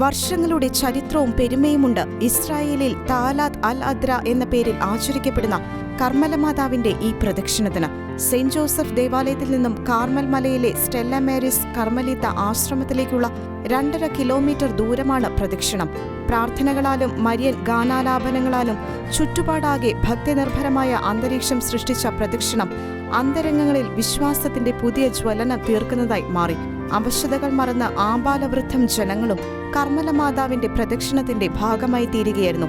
വർഷങ്ങളുടെ ചരിത്രവും പെരുമയുമുണ്ട്. ഇസ്രായേലിൽ താലാദ് അൽ അദ്ര എന്ന പേരിൽ ആചരിക്കപ്പെടുന്ന കർമ്മല മാതാവിന്റെ ഈ പ്രദക്ഷിണത്തിന്. സെന്റ് ജോസഫ് ദേവാലയത്തിൽ നിന്നും കാർമൽ മലയിലെ സ്റ്റെല്ല മേരിസ് കർമ്മലീത്ത ആശ്രമത്തിലേക്കുള്ള രണ്ടര കിലോമീറ്റർ ദൂരമാണ് പ്രദക്ഷിണം. പ്രാർത്ഥനകളാലും മരിയൻ ഗാനാലാപനങ്ങളാലും ചുറ്റുപാടാകെ ഭക്തിനിർഭരമായ അന്തരീക്ഷം സൃഷ്ടിച്ച പ്രദക്ഷിണം അന്തരംഗങ്ങളിൽ വിശ്വാസത്തിന്റെ പുതിയ ജ്വലനം തീർക്കുന്നതായി മാറി. അവശതകൾ മറന്ന ആമ്പാലവൃദ്ധം ജനങ്ങളും കർമ്മല മാതാവിന്റെ പ്രദക്ഷിണത്തിന്റെ ഭാഗമായി തീരുകയായിരുന്നു.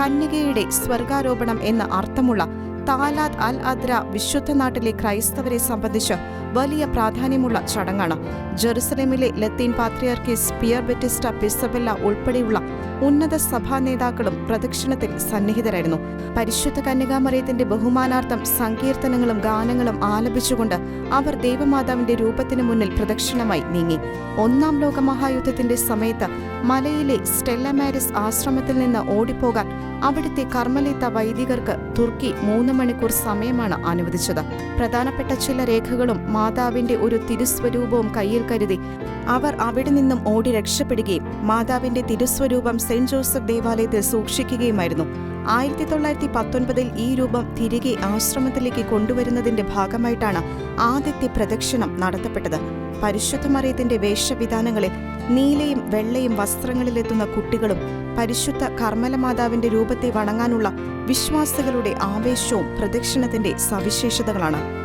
കന്യകയുടെ സ്വർഗാരോപണം എന്ന അർത്ഥമുള്ള താലാദ് അൽ അദ്ര വിശുദ്ധ നാട്ടിലെ ക്രൈസ്തവരെ സംബന്ധിച്ച് വലിയ പ്രാധാന്യമുള്ള ചടങ്ങാണ്. ജെറുസലേമിലെ ലത്തീൻ പാത്രിയാർക്കീസ് പിയർ ബെറ്റിസ്റ്റ പിസബെല്ല ഉൾപ്പെടെയുള്ള ഉന്നത സഭാ നേതാക്കളും പ്രദക്ഷിണത്തിൽ സന്നിഹിതരായിരുന്നു. പരിശുദ്ധ കന്യകാമറിയത്തിന്റെ ബഹുമാനാർത്ഥം സങ്കീർത്തനങ്ങളും ഗാനങ്ങളും ആലപിച്ചുകൊണ്ട് അവർ ദേവമാതാവിന്റെ രൂപത്തിനു മുന്നിൽ പ്രദക്ഷിണമായി നീങ്ങി. ഒന്നാം ലോകമഹായുദ്ധത്തിന്റെ സമയത്ത് മലയിലെ സ്റ്റെല്ലമാരിസ് ആശ്രമത്തിൽ നിന്ന് ഓടിപ്പോകാൻ അവിടുത്തെ കർമ്മലീത്ത വൈദികർക്ക് തുർക്കി മൂന്ന് മണിക്കൂർ സമയമാണ് അനുവദിച്ചത്. പ്രധാനപ്പെട്ട ചില രേഖകളും മാതാവിന്റെ ഒരു തിരുസ്വരൂപവും കയ്യിൽ കരുതി അവർ അവിടെ നിന്നും ഓടി രക്ഷപ്പെടുകയും മാതാവിന്റെ തിരുസ്വരൂപം സെന്റ് ജോസഫ് ദേവാലയത്തിൽ സൂക്ഷിക്കുകയുമായിരുന്നു. ആയിരത്തി തൊള്ളായിരത്തി പത്തൊൻപതിൽ ഈ രൂപം തിരികെ ആശ്രമത്തിലേക്ക് കൊണ്ടുവരുന്നതിന്റെ ഭാഗമായിട്ടാണ് ആദ്യത്തെ പ്രദക്ഷിണം നടത്തപ്പെട്ടത്. പരിശുദ്ധമറിയത്തിന്റെ വേഷവിധാനങ്ങളിൽ നീലയും വെള്ളയും വസ്ത്രങ്ങളിലെത്തുന്ന കുട്ടികളും പരിശുദ്ധ കർമ്മലമാതാവിന്റെ രൂപത്തെ വണങ്ങാനുള്ള വിശ്വാസികളുടെ ആവേശവും പ്രദക്ഷിണത്തിന്റെ സവിശേഷതകളാണ്.